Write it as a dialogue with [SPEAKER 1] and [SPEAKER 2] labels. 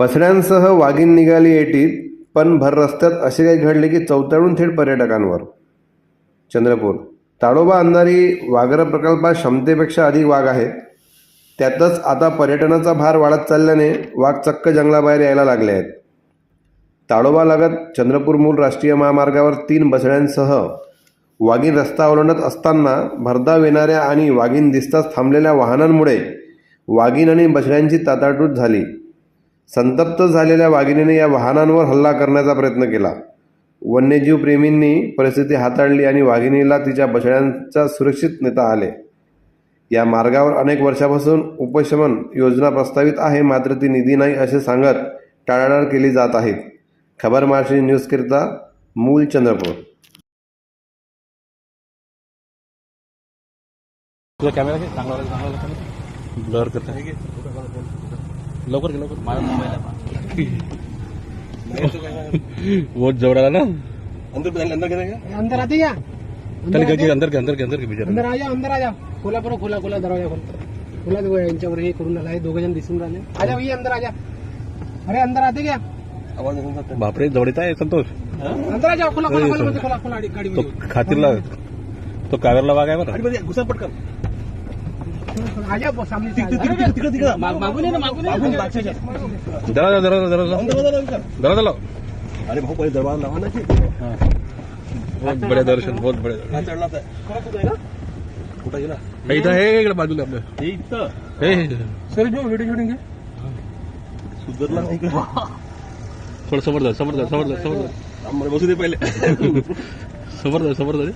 [SPEAKER 1] बसड्यांसह वाघीण निघाली एटीत पण भर रस्त्यात असे काही घडले की चौताळून थेट पर्यटकांवर. चंद्रपूर. ताडोबा अंधारी वाघ्र प्रकल्पात क्षमतेपेक्षा अधिक वाघ आहेत त्यातच आता पर्यटनाचा भार वाढत चालल्याने वाघ चक्क जंगलाबाहेर यायला लागले आहेत. ताडोबा लगत चंद्रपूर मूल राष्ट्रीय महामार्गावर तीन बसड्यांसह वाघीण रस्ता ओलांडत असताना भरधाव येणाऱ्या आणि वाघीण दिसताच थांबलेल्या वाहनांमुळे वाघीण आणि बछड्यांची ताटाटूट झाली. संतप्त झालेल्या वाघिणीने या वाहनांवर हल्ला करण्याचा प्रयत्न केला. वन्यजीव प्रेमींनी परिस्थिती हाताळली आणि वाघिणीला तिच्या बछड्यांचा सुरक्षित नेता आले. या मार्गावर अनेक वर्षापासून उपशमन योजना प्रस्तावित आहे मात्र ती निधी नाही असे सांगत टाळाटाळ केली जात आहे. खबर महाराष्ट्र न्यूजकरिता मूल चंद्रपूर.
[SPEAKER 2] लवकर लवकर. माझा मोबाईल वो जवळ आला ना? अंदर अंदर
[SPEAKER 3] अंदर आते क्या
[SPEAKER 2] चल घे, अंदर के अंदर के अंदर के बिचारा
[SPEAKER 3] अंदर आ अंदर आ खोला बरं खोला खोला दरवाज़ा खोल खोला तो यांच्यावर हे करून आला दोघ जण दिसून राहिले आ जाओ ये अंदर आ जा अरे अंदर आते क्या?
[SPEAKER 2] बापरे जवळ येत आहे संतोष।
[SPEAKER 3] अंदर आ जाओ खोला खोला खोला खोला खोला खोला गाडी
[SPEAKER 2] तो खातीरला तो कावेरला वाघ आहे बरं
[SPEAKER 4] घुसा पटकन। अरे भाऊ पहिले दरवाजा लावा ना.
[SPEAKER 2] बहुत बड़े दर्शन बहुत
[SPEAKER 4] चढला कुठं गेला
[SPEAKER 2] इथं हे. इकडे बाजूला आपलं
[SPEAKER 4] हे
[SPEAKER 3] सर जो व्हिडिओ शूटिंग
[SPEAKER 4] सुधरला नाही
[SPEAKER 2] थोडं समोर जा समोर जा. समोर जा समोर जा.
[SPEAKER 4] बसू दे पहिले
[SPEAKER 2] समोर जा समोर जा.